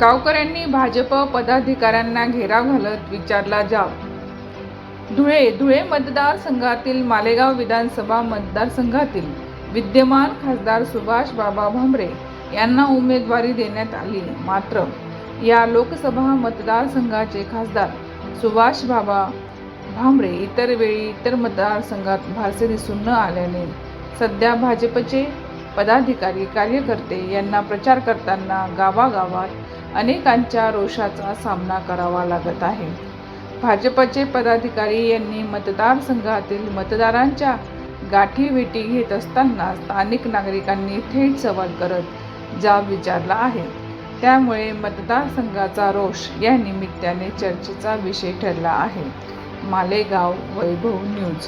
गावकऱ्यांनी भाजप पदाधिकाऱ्यांना घेराव घालत विचारला जाब धुळे धुळे मतदारसंघातील मालेगाव विधानसभा मतदारसंघातील विद्यमान खासदार सुभाष बाबा भामरे यांना उमेदवारी देण्यात आली. मात्र या लोकसभा मतदारसंघाचे खासदार सुभाष बाबा भामरे इतर वेळी इतर मतदारसंघात भारसे दिसून न आल्याने सध्या भाजपचे पदाधिकारी कार्यकर्ते यांना प्रचार करताना गावागावात अनेकांच्या रोषाचा सामना करावा लागत आहे. भाजपचे पदाधिकारी यांनी मतदारसंघातील मतदारांच्या गाठीभेटी घेत असताना स्थानिक नागरिकांनी थेट सवाल करत जाब विचारला आहे. त्यामुळे मतदारसंघाचा रोष या निमित्ताने चर्चेचा विषय ठरला आहे. मालेगाव वैभव न्यूज.